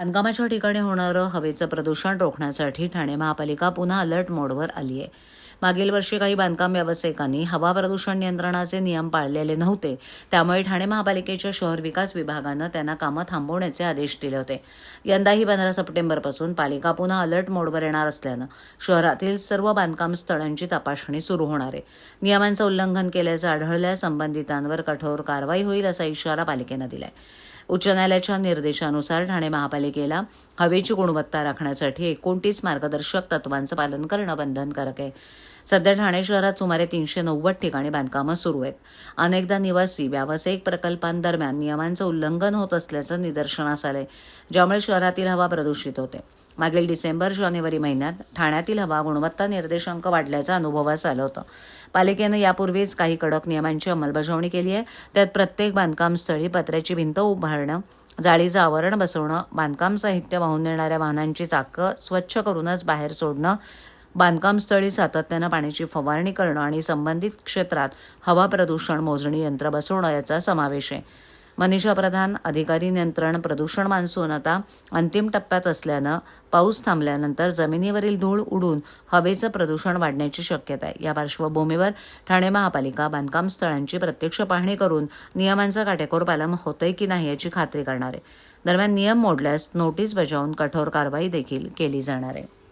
बांधकामाच्या ठिकाणी होणारं हवेचं प्रदूषण रोखण्यासाठी ठाणे महापालिका पुन्हा अलर्ट मोडवर आली आहे. मागील वर्षी काही बांधकाम व्यावसायिकांनी हवा प्रदूषण नियंत्रणाचे नियम पाळलेले नव्हते. त्यामुळे ठाणे महापालिकेच्या शहर विकास विभागानं त्यांना कामं थांबवण्याचे आदेश दिले होते. यंदाही पंधरा सप्टेंबरपासून पालिका पुन्हा अलर्ट मोडवर येणार असल्यानं शहरातील सर्व बांधकाम स्थळांची तपासणी सुरू होणार आहे. नियमांचं उल्लंघन केल्याचं आढळल्यास संबंधितांवर कठोर कारवाई होईल असा इशारा पालिकेनं दिलाय. उच्च न्यायालयाच्या निर्देशानुसार ठाणे महापालिकेला हवेची गुणवत्ता राखण्यासाठी एकोणतीस मार्गदर्शक तत्वांचं पालन करणं बंधनकारक आहे. सध्या ठाणे शहरात सुमारे तीनशे नव्वद ठिकाणी बांधकामं सुरू आहेत. अनेकदा निवासी व्यावसायिक प्रकल्पांदरम्यान नियमांचं उल्लंघन होत असल्याचं निदर्शनास आलंय ज्यामुळे शहरातील हवा प्रदूषित होते. मागील डिसेंबर जानेवारी महिन्यात ठाण्यातील हवा गुणवत्ता निर्देशांक वाढल्याचा अनुभवास आलं होतं. पालिकेनं यापूर्वीच काही कडक नियमांची अंमलबजावणी केली आहे. त्यात प्रत्येक बांधकाम स्थळी पत्र्याची भिंत उभारणं जाळीचं आवरण बसवणं बांधकाम साहित्य वाहून नेणाऱ्या वाहनांची चाकं स्वच्छ करूनच बाहेर सोडणं बांधकामस्थळी सातत्यानं पाण्याची फवारणी करणं आणि संबंधित क्षेत्रात हवा प्रदूषण मोजणी यंत्र बसवणं याचा समावेश आहे. मनीषा प्रधान अधिकारी नियंत्रण प्रदूषण मान्सून आता अंतिम टप्प्यात असल्यानं पाऊस थांबल्यानंतर जमिनीवरील धूळ उडून हवेचं प्रदूषण वाढण्याची शक्यता आहे. या पार्श्वभूमीवर ठाणे महापालिका बांधकाम स्थळांची प्रत्यक्ष पाहणी करून नियमांचं काटेकोर पालन होतंय की नाही याची खात्री करणार आहे. दरम्यान नियम मोडल्यास नोटीस बजावून कठोर कारवाई देखील केली जाणार आहे.